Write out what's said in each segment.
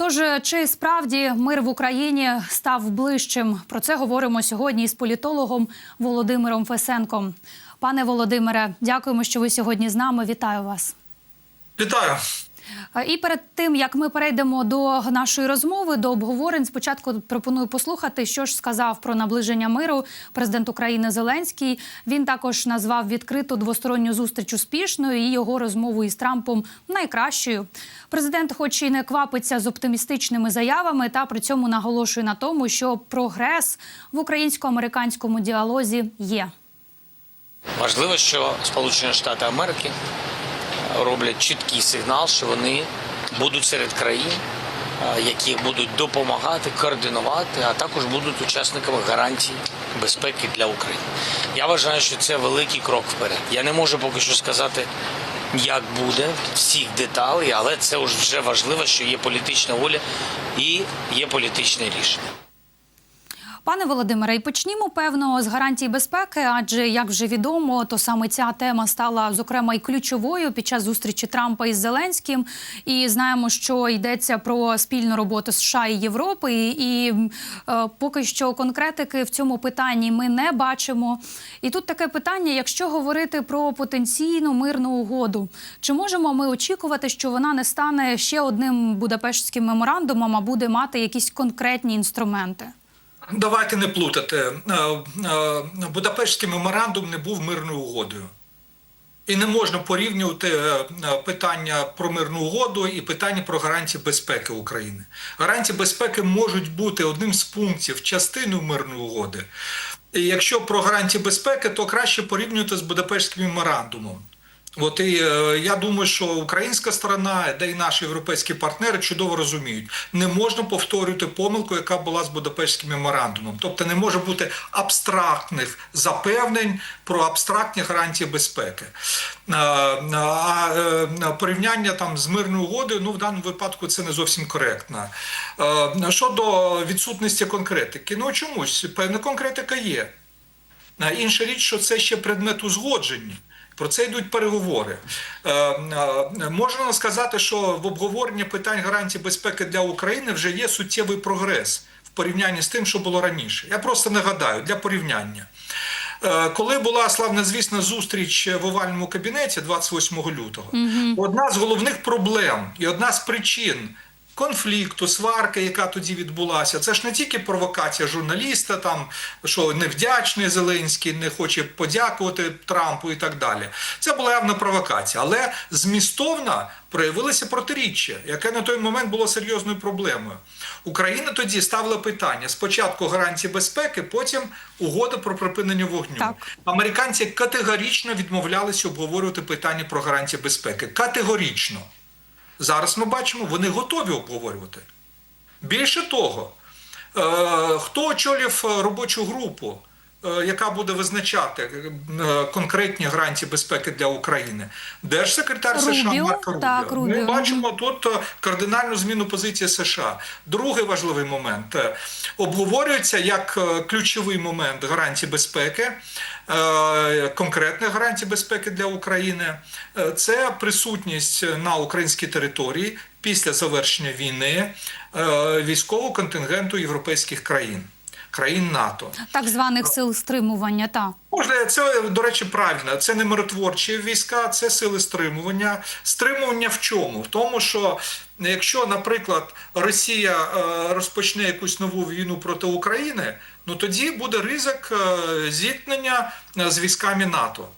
Тож чи справді мир в Україні став ближчим? Про це говоримо сьогодні із політологом Володимиром Фесенком. Пане Володимире, дякуємо, що ви сьогодні з нами. Вітаю вас. Вітаю. Е, І перед тим як ми перейдемо до нашої розмови, до обговорень, спочатку пропоную послухати, що ж сказав про наближення миру президент України Зеленський. Він також назвав відкриту двосторонню зустріч успішною і його розмову із Трампом найкращою. Президент, хоч і не квапиться з оптимістичними заявами, та при цьому наголошує на тому, що прогрес в українсько-американському діалозі є. Важливо, що Сполучені Штати Америки роблять чіткий сигнал, що вони будуть серед країн, які будуть допомагати, координувати, а також будуть учасниками гарантій безпеки для України. Я вважаю, що це великий крок вперед. Я не можу поки що сказати, як буде всіх деталей, але це вже важливо, що є політична воля і є політичне рішення. Пане Володимире, і почнімо певно з гарантій безпеки, адже як вже відомо, то саме ця тема стала зокрема і ключовою під час зустрічі Трампа із Зеленським. І знаємо, що йдеться про спільну роботу США і Європи. І, і е, поки що конкретики в цьому питанні ми не бачимо. І тут таке питання: якщо говорити про потенційну мирну угоду, чи можемо ми очікувати, що вона не стане ще одним Будапештським меморандумом, а буде мати якісь конкретні інструменти? Давайте не плутати. Е, е, Будапештський меморандум не був мирною угодою. І не можна порівнювати е, питання про мирну угоду і питання про гарантії безпеки України. Гарантії безпеки можуть бути одним з пунктів частиною мирної угоди. І якщо про гарантії безпеки, то краще порівнювати з Будапештським меморандумом. От і е, я думаю, що українська сторона, де і наші європейські партнери чудово розуміють, не можна повторювати помилку, яка була з Будапештським меморандумом. Тобто не може бути абстрактних запевнень про абстрактні гарантії безпеки. Е, А е, порівняння там з мирною угодою, ну в даному випадку це не зовсім коректно. Щодо відсутності конкретики, ну чомусь певна конкретика є. Інша річ, що це ще предмет узгодження. Про це йдуть переговори. Е, е, Можна сказати, що в обговоренні питань гарантій безпеки для України вже є суттєвий прогрес в порівнянні з тим, що було раніше. Я просто нагадаю для порівняння. Е, Коли була славнозвісна зустріч в овальному кабінеті 28 лютого, одна з головних проблем і одна з причин конфлікту, сварки, яка тоді відбулася, це ж не тільки провокація журналіста, там що невдячний Зеленський, не хоче подякувати Трампу і так далі. Це була явна провокація, але змістовно проявилося протиріччя, яке на той момент було серйозною проблемою. Україна тоді ставила питання: спочатку гарантії безпеки, потім угода про припинення вогню. Так. Американці категорично відмовлялися обговорювати питання про гарантії безпеки. Категорично. Зараз ми бачимо, вони готові обговорювати. Більше того, е, хто очолив е, робочу групу, е, яка буде визначати конкретні гарантії безпеки для України? Держсекретар США Марко Рубіо. Так, Рубіо. Ми бачимо тут кардинальну зміну позиції США. Другий важливий момент обговорюється як ключовий момент гарантії безпеки. Е, Конкретних гарантій безпеки для України Е, це присутність на українській території після завершення війни е, військового контингенту європейських країн, країн НАТО. Так званих сил стримування, та Можна це до речі правильно. Це не миротворчі війська, це сили стримування. Стримування в чому? В тому, що якщо, наприклад, Росія розпочне якусь нову війну проти України, ну тоді буде ризик е, зіткнення е, з військами НАТО.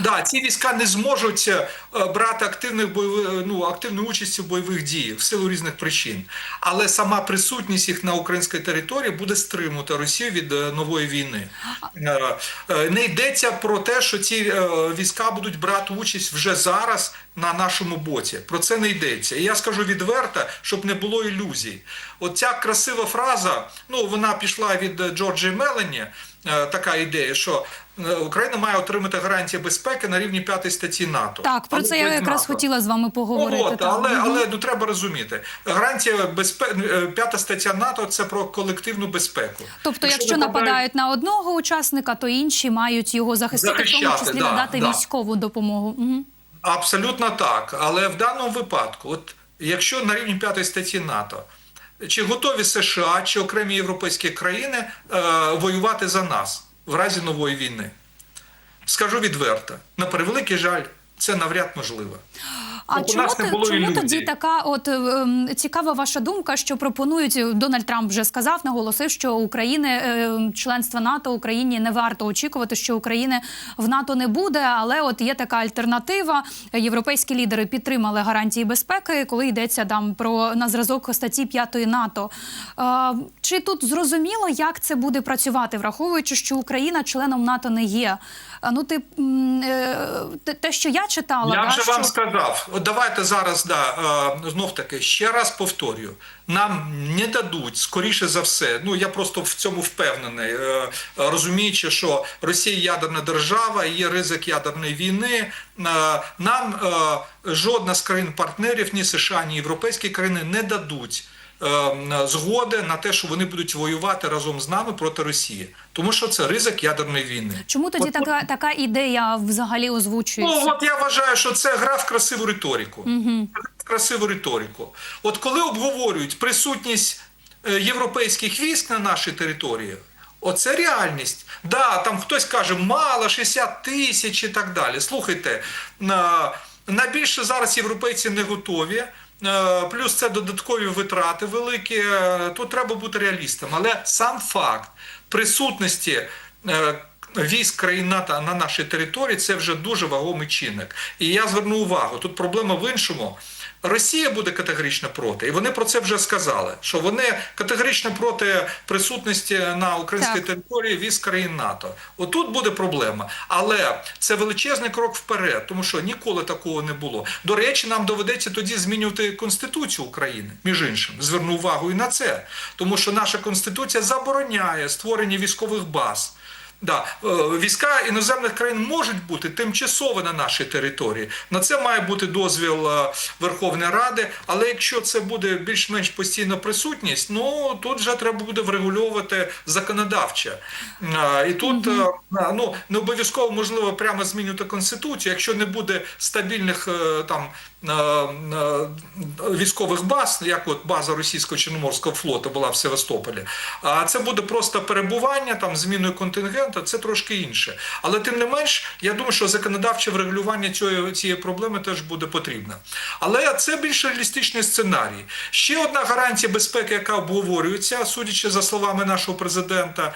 Да, ці війська не зможуть е, брати активних бойових, ну, активну участь у бойових діях в силу різних причин. Але сама присутність їх на українській території буде стримувати Росію від е, нової війни. Е, е, Не йдеться про те, що ці е, війська будуть брати участь вже зараз на нашому боці. Про це не йдеться. І я скажу відверто, щоб не було ілюзій. От ця красива фраза, ну вона пішла від е, Джорджі Мелані. е, Така ідея, що е, Україна має отримати гарантії безпеки на рівні п'ятої статті НАТО. так про це я якраз НАТО. хотіла з вами поговорити. От, але, але ну, треба розуміти, гарантія безпеки, п'ята стаття НАТО це про колективну безпеку. Тобто, якщо нападають на одного учасника, то інші мають його захистити, в тому числі да, надати да. військову допомогу. Угу. Абсолютно так. Але в даному випадку, от якщо на рівні п'ятої статті НАТО, чи готові США чи окремі європейські країни е, воювати за нас в разі нової війни? Скажу відверто, на превеликий жаль, це навряд можливо. А От чому, ти- чому тоді така от ем, цікава ваша думка, що пропонують Дональд Трамп вже сказав, наголосив, що України ем, членства НАТО Україні не варто очікувати, що України в НАТО не буде. Але от є така альтернатива. Європейські лідери підтримали гарантії безпеки, коли йдеться там про на зразок статті 5 НАТО. Е, чи тут зрозуміло, як це буде працювати, враховуючи, що Україна членом НАТО не є? Ну, ти е, те- що я читала, Я вже вам сказав. От давайте зараз да, е, знов таки ще раз повторюю. Нам не дадуть, скоріше за все. Ну я просто в цьому впевнений, е, розуміючи, що Росія ядерна держава, є ризик ядерної війни. Нам жодна з країн-партнерів, ні США, ні європейські країни не дадуть. Е, Згоди на те, що вони будуть воювати разом з нами проти Росії, тому що це ризик ядерної війни. Чому тоді От- така, така ідея взагалі озвучується? Ну, от я вважаю, що це гра в красиву риторику. В красиву риторику. От коли обговорюють присутність е, європейських військ на нашій території, оце реальність. Да, там хтось каже, мало, 60 тисяч і так далі. Слухайте, на, на зараз європейці не готові. Е, Плюс це додаткові витрати великі. е, Тут треба бути реалістом. Але сам факт присутності е, військ країн НАТО на нашій території це вже дуже вагомий чинник. І я зверну увагу, тут проблема в іншому. Росія буде категорично проти, і вони про це вже сказали. Що вони категорично проти присутності на українській Так. території військ країн НАТО. Отут буде проблема. Але це величезний крок вперед, тому що ніколи такого не було. До речі, нам доведеться тоді змінювати конституцію України, між іншим. Зверну увагу і на це, тому що наша конституція забороняє створення військових баз. Да, е, війська іноземних країн можуть бути тимчасово на нашій території. На це має бути дозвіл е, Верховної Ради. Але якщо це буде більш-менш постійна присутність, ну тут вже треба буде врегульовувати законодавче. Е, І тут ну не обов'язково можливо прямо змінювати конституцію, якщо не буде стабільних там. Військових баз, як от база російського чорноморського флоту була в Севастополі, а це буде просто перебування там зміною контингенту, це трошки інше. Але тим не менш, я думаю, що законодавче врегулювання цієї, цієї проблеми теж буде потрібно. Але це більш реалістичний сценарій. Ще одна гарантія безпеки, яка обговорюється, судячи за словами нашого президента,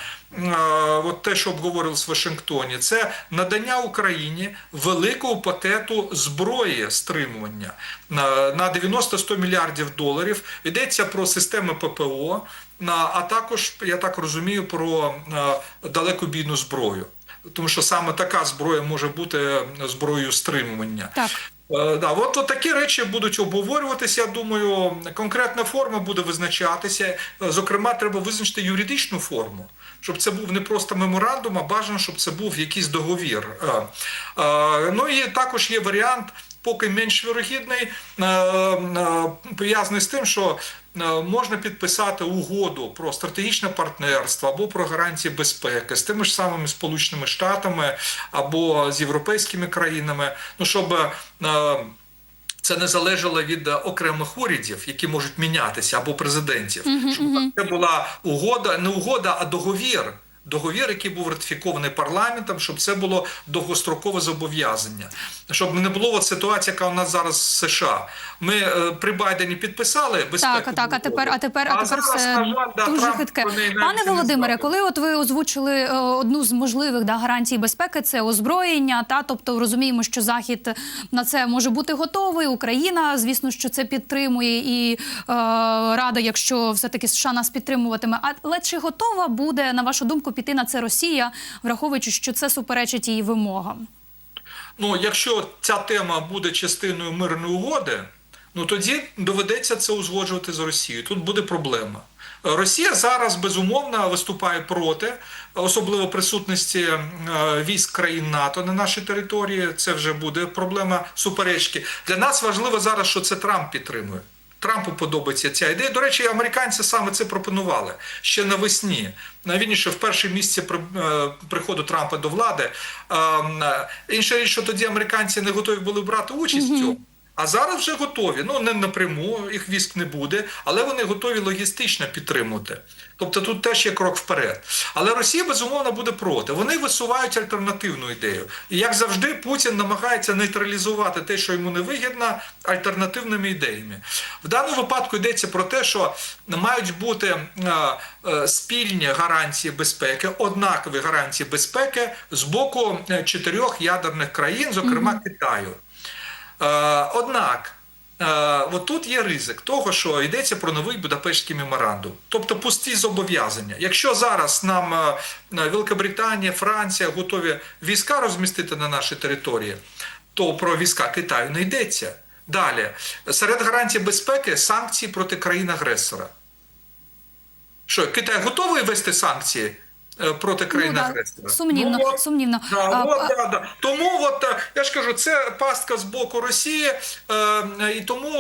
от те, що обговорилось в Вашингтоні, це надання Україні великого пакету зброї стримування на, на 90-100 мільярдів доларів. Йдеться про системи ППО, а також, я так розумію, про е, далекобійну зброю. Тому що саме така зброя може бути зброєю стримування. Так. Е, Да, от, от такі речі будуть обговорюватися. Я думаю, конкретна форма буде визначатися. Е, Зокрема, треба визначити юридичну форму, щоб це був не просто меморандум, а бажано, щоб це був якийсь договір. Е, е, Ну і також є варіант, поки менш вірогідний, е, е, пов'язаний з тим, що е, можна підписати угоду про стратегічне партнерство або про гарантії безпеки з тими ж самими Сполученими Штатами або з європейськими країнами, ну щоб. Це не залежало від окремих урядів, які можуть мінятися, або президентів. Щоб це була угода, не угода, а договір. Договір, який був ратифікований парламентом, щоб це було довгострокове зобов'язання, щоб не було от ситуації, яка у нас зараз в США. Ми е, при Байдені підписали безпеку. Так, так, а тепер, а тепер, а тепер зараз, все на жаль, да, дуже Трамп хитке. Пане Володимире, коли от ви озвучили е, одну з можливих да, гарантій безпеки, це озброєння. Та тобто розуміємо, що Захід на це може бути готовий. Україна, звісно, що це підтримує і е, рада, якщо все таки США нас підтримуватиме. Але чи готова буде на вашу думку піти на це Росія, враховуючи, що це суперечить її вимогам? Ну, якщо ця тема буде частиною мирної угоди, ну тоді доведеться це узгоджувати з Росією. Тут буде проблема. Росія зараз безумовно виступає проти, особливо присутності е, військ країн НАТО на нашій території. Це вже буде проблема суперечки. Для нас важливо зараз, що це Трамп підтримує. Трампу подобається ця ідея. До речі, американці саме це пропонували ще навесні. Навірніше в перші місяці е, приходу Трампа до влади. Е, м, е, Інша річ, що тоді американці не готові були брати участь в цьому. А зараз вже готові. Ну не напряму їх військ не буде, але вони готові логістично підтримувати. Тобто тут теж є крок вперед. Але Росія безумовно буде проти. Вони висувають альтернативну ідею. І як завжди, Путін намагається нейтралізувати те, що йому не вигідно, альтернативними ідеями. В даному випадку йдеться про те, що мають бути е, е, спільні гарантії безпеки, однакові гарантії безпеки з боку е, чотирьох ядерних країн, зокрема Китаю. Е, Однак, е, от тут є ризик того, що йдеться про новий Будапештський меморандум, тобто пусті зобов'язання. Якщо зараз нам е, Великобританія, Франція готові війська розмістити на нашій території, то про війська Китаю не йдеться. Далі, серед гарантій безпеки санкції проти країн-агресора. Що, Китай готовий ввести санкції е, проти країн-агресора? Сумнівно, Ну, от, сумнівно. Да, А, от, а- да, да. Тому от, е, я ж кажу, це пастка з боку Росії, е, і тому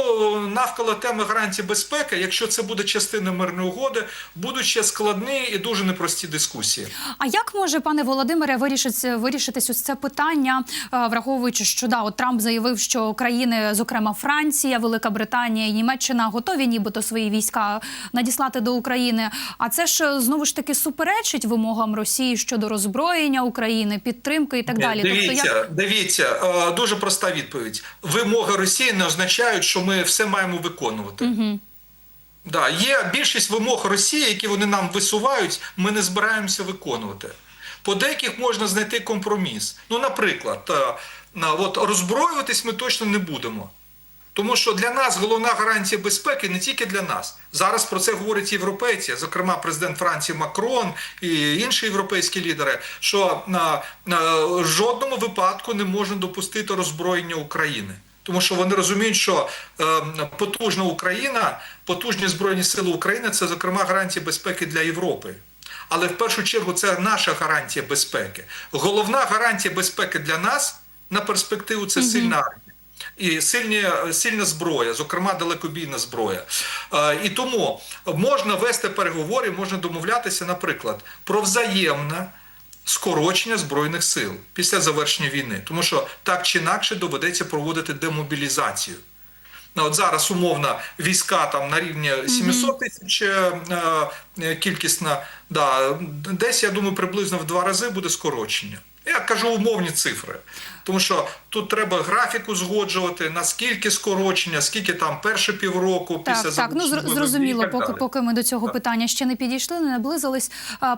навколо теми гарантій безпеки, якщо це буде частина мирної угоди, будуть ще складні і дуже непрості дискусії. А як може пане Володимире вирішити вирішитись ось це питання, е, враховуючи, що да, от Трамп заявив, що країни, зокрема Франція, Велика Британія і Німеччина, готові нібито свої війська надіслати до України. А це ж е, знову ж таки суперечить вимогам Росії щодо роззброєння України, підтримки і так далі. Дивіться, Тобто, як дивіться, е, дуже проста відповідь. Вимоги Росії не означають, що ми все маємо виконувати. Угу. Да, є більшість вимог Росії, які вони нам висувають, ми не збираємося виконувати. По деяких можна знайти компроміс. Ну, наприклад, е, от роззброюватись ми точно не будемо. Тому що для нас головна гарантія безпеки не тільки для нас. Зараз про це говорять європейці, зокрема президент Франції Макрон і інші європейські лідери, що на, на жодному випадку не можна допустити роззброєння України. Тому що вони розуміють, що е, потужна Україна, потужні збройні сили України це зокрема гарантія безпеки для Європи. Але в першу чергу це наша гарантія безпеки. Головна гарантія безпеки для нас на перспективу це сильна армія. І сильні, сильна зброя, зокрема далекобійна зброя. Е, І тому можна вести переговори, можна домовлятися, наприклад, про взаємне скорочення збройних сил після завершення війни, тому що так чи інакше доведеться проводити демобілізацію. Ну, от зараз умовно війська там на рівні 700 тисяч е, е, кількісна, да, десь я думаю, приблизно в два рази буде скорочення. Я кажу умовні цифри, тому що тут треба графіку згоджувати, наскільки скорочення, скільки там перше півроку після Так, так, ну зрозуміло, так поки далі. поки ми до цього Так. питання ще не підійшли, не наблизились.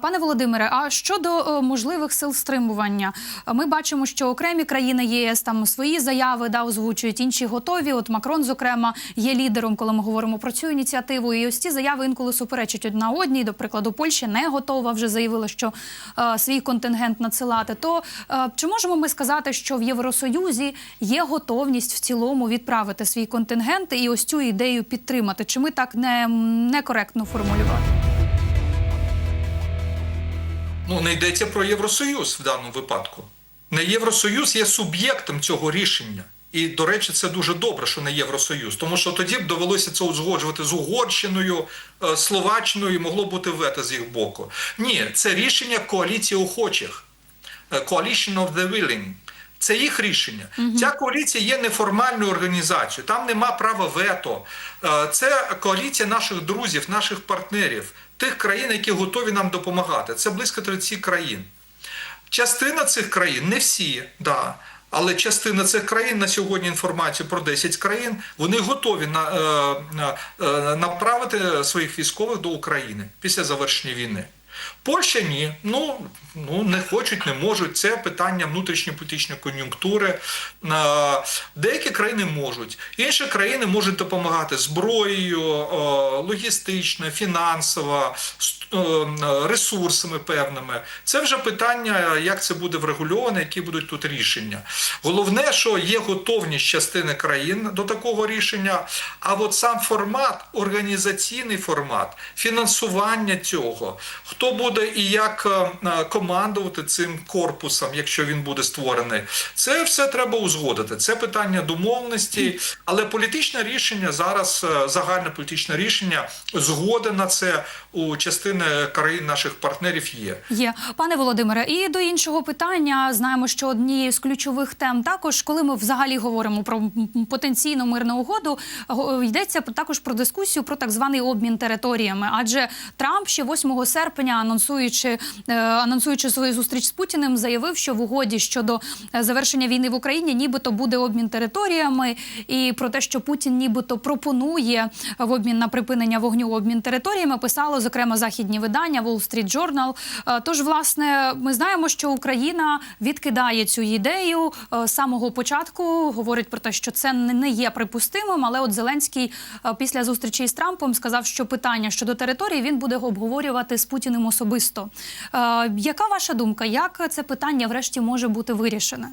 Пане Володимире, а щодо е, можливих сил стримування, ми бачимо, що окремі країни ЄС там свої заяви да озвучують, інші готові. От Макрон, зокрема, є лідером, коли ми говоримо про цю ініціативу. І ось ці заяви інколи суперечать одна одній. До прикладу, Польща не готова, вже заявила, що е, свій контингент надсилати. То е, чи можемо ми сказати, що в Євросоюзі є готовність в цілому відправити свій контингент і ось цю ідею підтримати? Чи ми так не некоректно формулювати? Ну, не йдеться про Євросоюз в даному випадку. Не Євросоюз є суб'єктом цього рішення. І, до речі, це дуже добре, що не Євросоюз, тому що тоді б довелося це узгоджувати з Угорщиною, е, Словаччиною, і могло бути вето з їх боку. Ні, це рішення коаліції охочих. Е, Coalition of the Willing. Це їх рішення. Ця коаліція є неформальною організацією, там нема права вето. Е, Це коаліція наших друзів, наших партнерів, тих країн, які готові нам допомагати. Це близько 30 країн. Частина цих країн, не всі, да, але частина цих країн на сьогодні інформацію про 10 країн, вони готові на, е, на, е, направити своїх військових до України після завершення війни. Польща ні. Ну, ну не хочуть, не можуть. Це питання внутрішньополітичної кон'юнктури. Деякі країни можуть, інші країни можуть допомагати зброєю, логістично, фінансово, ресурсами певними. Це вже питання, як це буде врегульовано, які будуть тут рішення. Головне, що є готовність частини країн до такого рішення. А от сам формат, організаційний формат, фінансування цього, хто буде і як е, е, командувати цим корпусом, якщо він буде створений, це все треба узгодити. Це питання домовленості, але політичне рішення зараз, е, загальне політичне рішення. згода на це у частини країн наших партнерів є. Є пане Володимире, і до іншого питання знаємо, що однією з ключових тем також, коли ми взагалі говоримо про потенційну мирну угоду, го- йдеться також про дискусію про так званий обмін територіями. Адже Трамп ще 8 серпня, анонсуючи е, анонсуючи свою зустріч з Путіним, заявив, що в угоді щодо е, завершення війни в Україні, нібито буде обмін територіями, і про те, що Путін нібито пропонує в обмін на припинення вогню обмін територіями, писало зокрема західні видання Wall Street Journal. Е, Тож, власне, ми знаємо, що Україна відкидає цю ідею з самого початку. Говорить про те, що це не є припустимим. Але от Зеленський після зустрічі з Трампом сказав, що питання щодо території він буде обговорювати з Путіним особисто. Е, Яка ваша думка? Як це питання врешті може бути вирішене?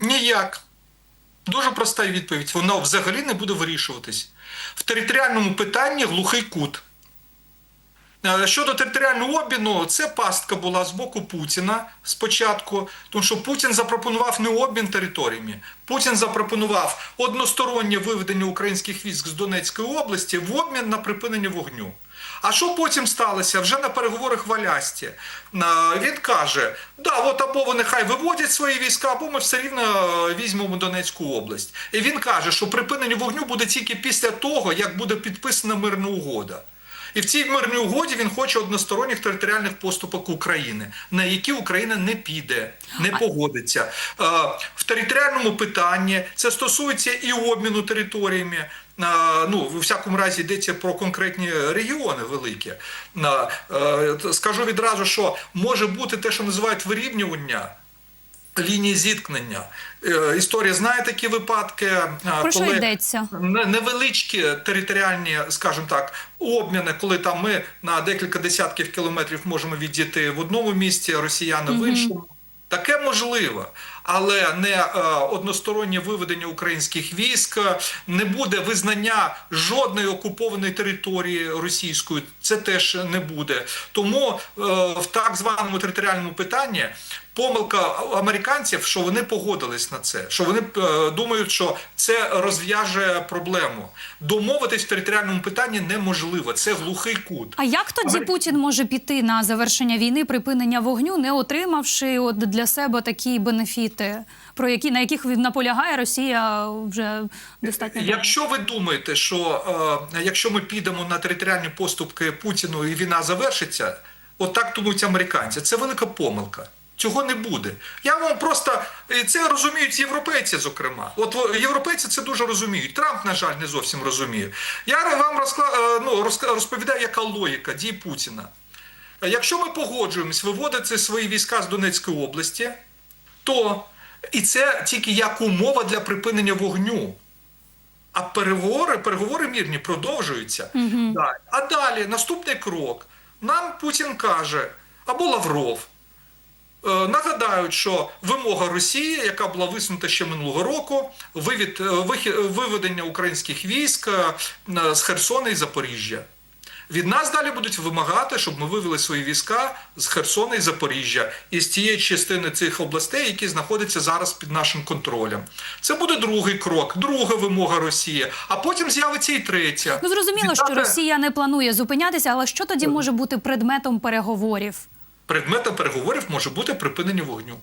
Ніяк. Дуже проста відповідь. Воно взагалі не буде вирішуватись. В територіальному питанні глухий кут. Е, Щодо територіального обміну, це пастка була з боку Путіна спочатку, тому що Путін запропонував не обмін територіями. Путін запропонував одностороннє виведення українських військ з Донецької області в обмін на припинення вогню. А що потім сталося? Вже на переговорах в Алясці е, він каже: да, от або вони хай виводять свої війська, або ми все рівно е, візьмемо Донецьку область. І він каже, що припинення вогню буде тільки після того, як буде підписана мирна угода. І в цій мирній угоді він хоче односторонніх територіальних поступок України, на які Україна не піде, не погодиться. Е, В територіальному питанні це стосується і обміну територіями. Е, Ну, у всякому разі йдеться про конкретні регіони великі. Е, Скажу відразу, що може бути те, що називають вирівнювання. Лінії зіткнення. Е, Історія знає такі випадки. е, Про що йдеться? Невеличкі територіальні, скажімо так, обміни, коли там ми на декілька десятків кілометрів можемо відійти в одному місці, росіяни в іншому. Таке можливо, але не е, одностороннє виведення українських військ, не буде визнання жодної окупованої території російської. Це теж не буде. Тому е, в так званому територіальному питанні помилка американців, що вони погодились на це, що вони е, думають, що це розв'яже проблему. Домовитись в територіальному питанні неможливо. Це глухий кут. А як тоді Амер- Путін може піти на завершення війни, припинення вогню, не отримавши от для себе такі бенефіти, про які на яких він наполягає Росія вже достатньо? Якщо ви думаєте, що е, якщо ми підемо на територіальні поступки Путіну і війна завершиться, от так думають американці. Це велика помилка. Цього не буде. Я вам просто це розуміють європейці, зокрема. От європейці це дуже розуміють. Трамп, на жаль, не зовсім розуміє. Я вам розкла... е, ну, розповідаю, яка логіка дій Путіна. Якщо ми погоджуємось виводити свої війська з Донецької області, то і це тільки як умова для припинення вогню. А переговори, переговори мірні продовжуються. Да. А далі наступний крок. Нам Путін каже, або Лавров. е, Нагадають, що вимога Росії, яка була висунута ще минулого року, вивід, е, виведення українських військ е, з Херсона і Запоріжжя. Від нас далі будуть вимагати, щоб ми вивели свої війська з Херсона і Запоріжжя і з тієї частини цих областей, які знаходяться зараз під нашим контролем. Це буде другий крок, друга вимога Росії, а потім з'явиться і третя. Ну зрозуміло, що Росія не планує зупинятися, але що тоді може бути предметом переговорів? Предметом переговорів може бути припинення вогню.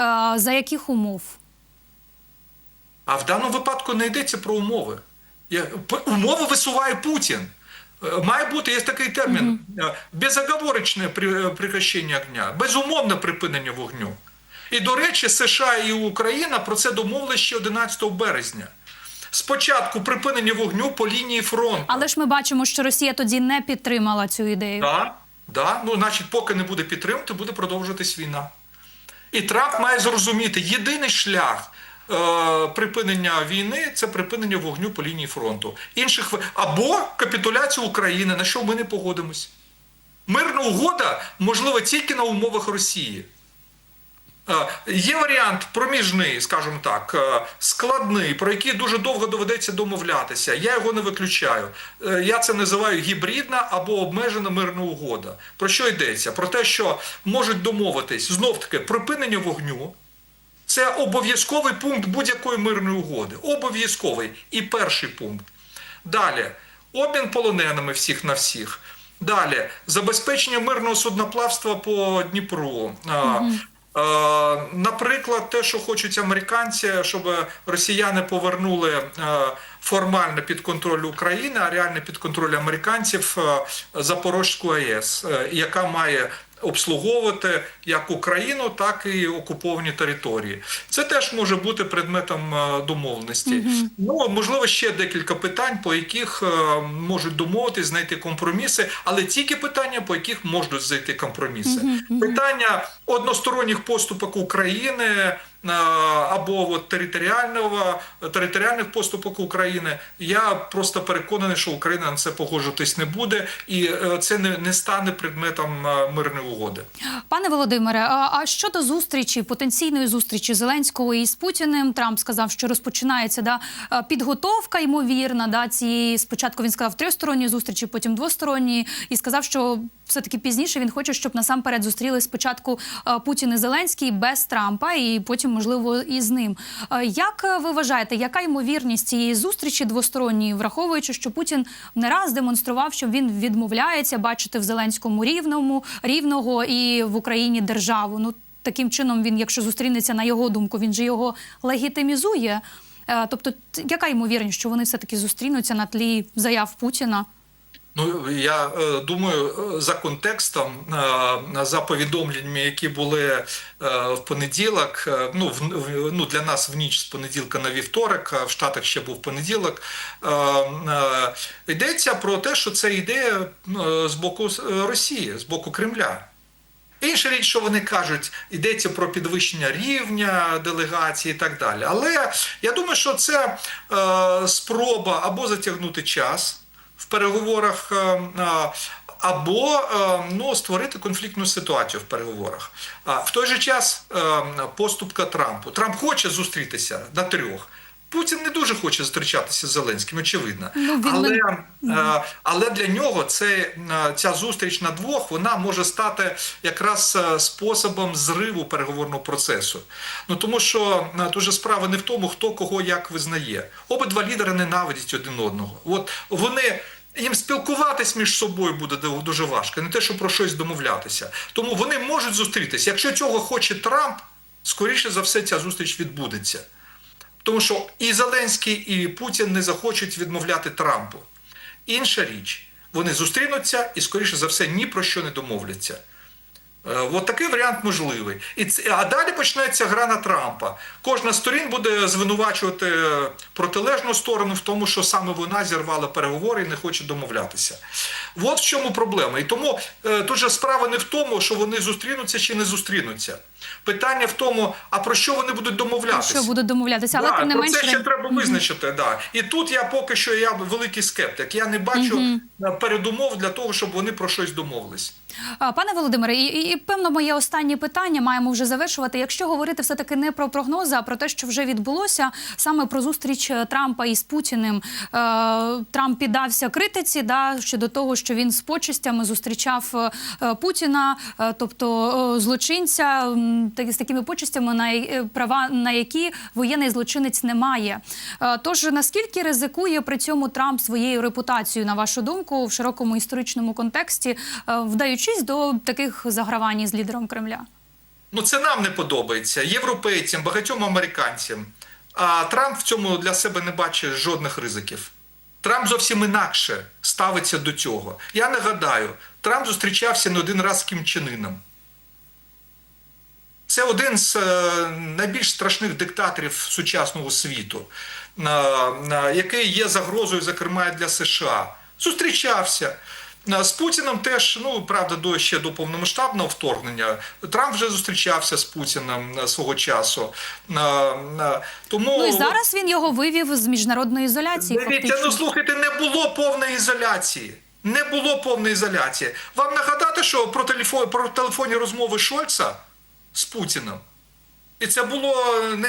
Е, за яких умов? А в даному випадку не йдеться про умови. Я- Умови висуває Путін. Е, Має бути, є такий термін, е, безоговорочне е, прекращення огня, безумовне припинення вогню. І, до речі, США і Україна про це домовилися ще 11 березня. Спочатку припинення вогню по лінії фронту. Але ж ми бачимо, що Росія тоді не підтримала цю ідею. Да, да. Ну, значить, поки не буде підтримки, буде продовжуватись війна. І Трамп має зрозуміти, єдиний шлях припинення війни це припинення вогню по лінії фронту. Інших або капітуляцію України, на що ми не погодимось. Мирна угода можлива тільки на умовах Росії. Е, Є варіант проміжний, скажімо так, е, складний, про який дуже довго доведеться домовлятися. Я його не виключаю. Е, Я це називаю гібридна або обмежена мирна угода. Про що йдеться? Про те, що можуть домовитись знов таки припинення вогню. Це обов'язковий пункт будь-якої мирної угоди. Обов'язковий. І перший пункт. Далі. обмін полоненими всіх на всіх. Далі забезпечення мирного судноплавства по Дніпру. Наприклад, те, що хочуть американці, щоб росіяни повернули е, формально під контроль України, а реально під контроль американців е, Запорозьку АЕС, е, яка має обслуговувати як Україну, так і окуповані території. Це теж може бути предметом е, домовленості. Ну можливо, ще декілька питань, по яких е, можуть домовитись, знайти компроміси, але тільки питання, по яких можуть знайти компроміси. Питання односторонніх поступок України. Е, Або от територіального територіальних поступок України. Я просто переконаний, що Україна на це погоджуватись не буде, і е, це не, не стане предметом е, мирної угоди. Пане Володимире, а щодо зустрічі, потенційної зустрічі Зеленського із Путіним, Трамп сказав, що розпочинається да е, підготовка ймовірна. Да, цієї спочатку він сказав трьохсторонньої зустрічі, потім двосторонньої, і сказав, що все таки пізніше він хоче, щоб насамперед зустріли спочатку е, Путін і Зеленський без Трампа, і потім, можливо, і з ним. Е, Як е, ви вважаєте, яка ймовірність цієї зустрічі двосторонньої, враховуючи, що Путін не раз демонстрував, що він відмовляється бачити в Зеленському рівному рівного і в Україні державу? Ну таким чином він, якщо зустрінеться на його думку, він же його легітимізує. Е, Тобто, яка ймовірність, що вони все таки зустрінуться на тлі заяв Путіна? Ну я е, думаю, е, за контекстом, е, за повідомленнями, які були в понеділок. Ну в, ну для нас в ніч з понеділка на вівторок, а в Штатах ще був понеділок. Йдеться про те, що це ідея е, з боку Росії, з боку Кремля. Інша річ, що вони кажуть, йдеться про підвищення рівня делегації і так далі. Але я думаю, що це спроба або затягнути час в переговорах, е, е, або е, ну, створити конфліктну ситуацію в переговорах. В той же час поступка Трампу. Трамп хоче зустрітися на трьох. Путін не дуже хоче зустрічатися з Зеленським, очевидно. Ну, але, е, але для нього це, е, ця зустріч на двох вона може стати якраз е, способом зриву переговорного процесу. Ну тому що дуже справа не в тому, хто кого як визнає. Обидва лідери ненавидять один одного. От вони. Їм спілкуватись між собою буде ду- дуже важко, не те, що про щось домовлятися. Тому вони можуть зустрітися. Якщо цього хоче Трамп, скоріше за все ця зустріч відбудеться. Тому що і Зеленський, і Путін не захочуть відмовляти Трампу. Інша річ, вони зустрінуться і, скоріше за все, ні про що не домовляться. Е, От такий варіант можливий. І а далі почнеться гра на Трампа. Кожна сторін буде звинувачувати е, протилежну сторону в тому, що саме вона зірвала переговори і не хоче домовлятися. От в чому проблема. І тому е, тут же справа не в тому, що вони зустрінуться чи не зустрінуться. Питання в тому, а про що вони будуть домовлятися. Що будуть домовлятися, але Да, тим не про менше це ще треба визначити. Да. І тут я поки що я великий скептик. Я не бачу е, передумов для того, щоб вони про щось домовились. Пане Володимире, і, і, певно, моє останнє питання маємо вже завершувати. Якщо говорити все таки не про прогнози, а про те, що вже відбулося, саме про зустріч е, Трампа із Путіним. Е, Трамп піддався критиці да, щодо того, що він з почестями зустрічав Путіна, тобто злочинця з такими почестями, на е, права на які воєнний злочинець не має. Е, Тож наскільки ризикує при цьому Трамп своєю репутацією, на вашу думку, в широкому історичному контексті, е, вдаючись до таких загравань з лідером Кремля? Ну це нам не подобається, європейцям, багатьом американцям. А Трамп в цьому для себе не бачить жодних ризиків. Трамп зовсім інакше ставиться до цього. Я нагадаю, Трамп зустрічався не один раз з Кім Чен Іном. Це один з е, найбільш страшних диктаторів сучасного світу, на- на- який є загрозою, зокрема, для США. Зустрічався. Е, З Путіним теж, ну правда, до ще до повномасштабного вторгнення. Трамп вже зустрічався з Путіним е, свого часу. Е, е, Тому Ну і зараз він його вивів з міжнародної ізоляції. Дивіться, ну слухайте, не було повної ізоляції. Не було повної ізоляції. Вам нагадати, що про телефон про телефонні розмови Шольца з Путіним. І це було не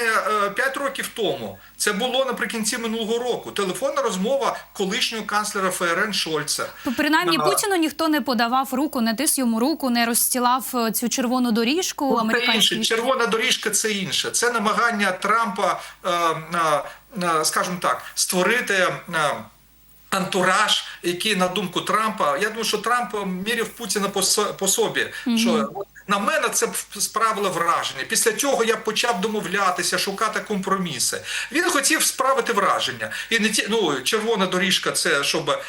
5 років тому. Це було наприкінці минулого року. Телефонна розмова колишнього канцлера ФРН Шольца. Принаймні На- Путіну ніхто не подавав руку, не тис йому руку, не розстілав е, цю червону доріжку Ну, Це інше. Червона доріжка це інше. Це намагання Трампа, е, е, е, скажімо так, створити. е, антураж, який на думку Трампа. Я думаю, що Трамп міряв Путіна по, со- по собі. Що от на мене це справило враження. Після цього я почав домовлятися, шукати компроміси. Він хотів справити враження. І не ті, ну, червона доріжка, це щоб е,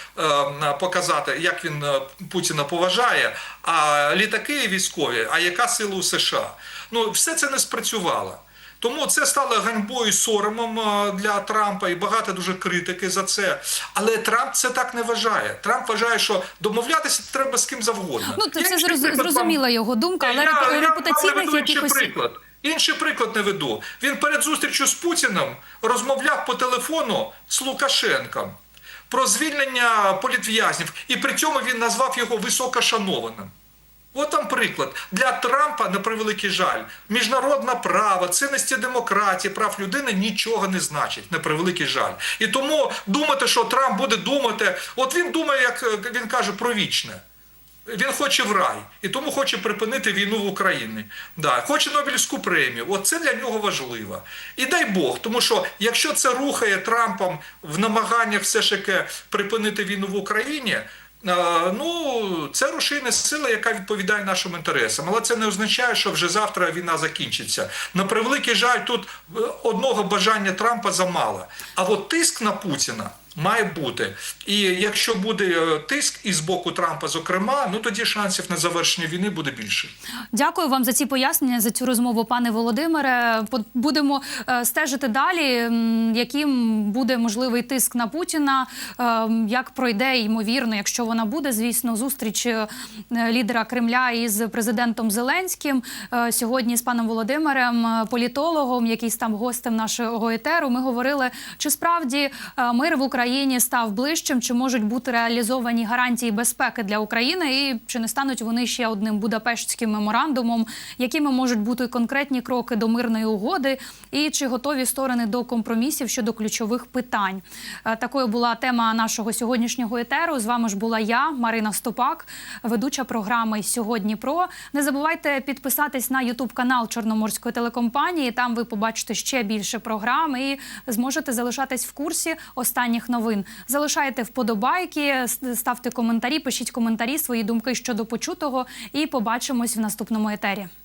показати, як він е, Путіна поважає. А літаки військові, а яка сила у США? Ну, все це не спрацювало. Тому це стало ганьбою соромом е, для Трампа, і багато дуже критики за це. Але Трамп це так не вважає. Трамп вважає, що домовлятися треба з ким завгодно. Ну, то це зрозуміла його думка, але я, реп- я репутаційних інший якихось приклад. Інший приклад не веду. Він перед зустрічю з Путіним розмовляв по телефону з Лукашенком про звільнення політв'язнів, і при цьому він назвав його високошанованим. От там приклад. Для Трампа, на превеликий жаль, міжнародне право, цінності демократії, прав людини нічого не значить, на превеликий жаль. І тому думати, що Трамп буде думати, от він думає, як е, він каже, про вічне. Він хоче в рай і тому хоче припинити війну в Україні. Да, хоче Нобелівську премію. От це для нього важливо. І дай Бог, тому що якщо це рухає Трампом в намаганнях все ж таки припинити війну в Україні. Ну, це рушійна сила, яка відповідає нашим інтересам. Але це не означає, що вже завтра війна закінчиться. На превеликий жаль, тут е, одного бажання Трампа замало. А от тиск на Путіна має бути. І якщо буде е, тиск і з боку Трампа, зокрема, ну тоді шансів на завершення війни буде більше. Дякую вам за ці пояснення, за цю розмову, пане Володимире. Будемо е, стежити далі, яким буде можливий тиск на Путіна, е, як пройде ймовірно, якщо вона буде, звісно, зустріч лідера Кремля із президентом Зеленським. Сьогодні з паном Володимирем, політологом, який став гостем нашого етеру, ми говорили, чи справді мир в Україні став ближчим, чи можуть бути реалізовані гарантії безпеки для України, і чи не стануть вони ще одним Будапештським меморандумом, якими можуть бути конкретні кроки до мирної угоди, і чи готові сторони до компромісів щодо ключових питань. Е, Такою була тема нашого сьогоднішнього етеру. З вами ж була я, Марина Стопак, ведуча програми Сьогодні про. Не забувайте підписатись на Ютуб канал Чорноморської телекомпанії. Там ви побачите ще більше програм і зможете залишатись в курсі останніх новин. Залишайте вподобайки, ставте коментарі, пишіть коментарі, свої думки щодо почутого, і побачимось в наступному етері.